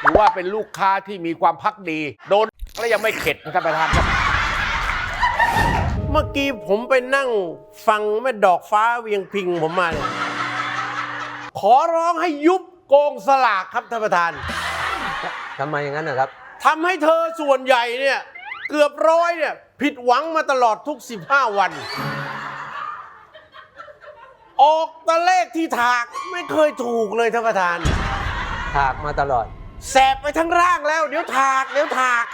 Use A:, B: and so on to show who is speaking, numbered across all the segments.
A: ถือว่าเป็นลูกค้าที่มีความพักดี โดนแล้วยังไม่เข็ดนะท่านประธานครับ
B: เมื่อกี้ผมไปนั่งฟังแม่ดอกฟ้าเวียงพิงผมมาเนี่ยขอร้องให้ยุบโกงสลากครับท่านประธาน
C: ทำไมอย่างนั้นนะครับ
B: ทำให้เธอส่วนใหญ่เนี่ยเกือบร้อยเนี่ยผิดหวังมาตลอดทุก 15 วัน ออกแตะเลขที่ถากไม่เคยถูกเลยท่านประธาน
C: ถากมาตลอด
B: แสบไปทั้งร่างแล้ว เดี๋ยวถาก เดี๋ยวถาก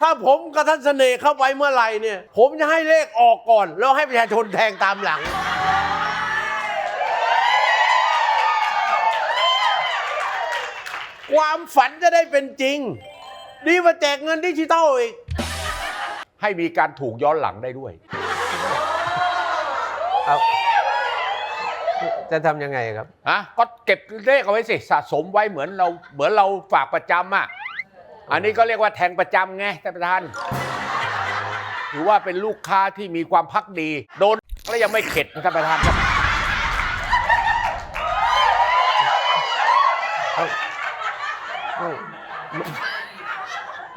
B: ถ้าผมกับท่านเสน่ห์เข้าไปเมื่อไหร่เนี่ย ผมจะให้เลขออกก่อน แล้วให้ประชาชนแทงตามหลัง ความฝันจะได้เป็นจริง ดีมาแจกเงินดิจิตอลอีก
A: ให้มีการถูกย้อนหลังได้ด้วย
C: เอา จะทำยังไงครับ
A: ฮะก็เก็บเลขเอาไว้สิสะสมไว้เหมือนเราเหมือนเราฝากประจำอะอันนี้ก็เรียกว่าแทงประจำไงท่านประธานถือว่าเป็นลูกค้าที่มีความพักดี โดนแล้วยังไม่เข็ดนะท่านประธานครับ
C: เอาเอา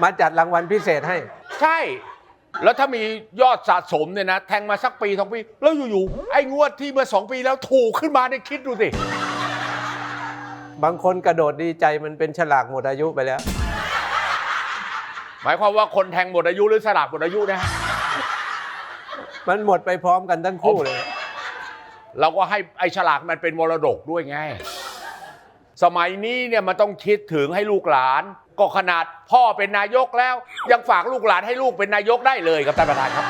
C: มาจัดรางวัลพิเศษให้
A: ใช่ แล้วถ้ามียอดสะสมเนี่ยนะ แทงมาสักปีสองปี แล้วอยู่ๆไอ้งวดที่เมื่อสองปีแล้วถูกขึ้นมาเนี่ยคิดดูสิ
C: บางคนกระโดดดีใจมันเป็นฉลากหมดอายุไปแล้ว
A: หมายความว่าคนแทงหมดอายุหรือสลากหมดอายุนะฮะ
C: มันหมดไปพร้อมกันทั้งคู่เลย
A: เราก็ให้ไอ้ฉลากมันเป็นมรดกด้วยไง สมัยนี้เนี่ยมันต้องคิดถึงให้ลูกหลาน ก็ขนาดพ่อเป็นนายกแล้ว ยังฝากลูกหลานให้ลูกเป็นนายกได้เลยครับท่านประธานครับ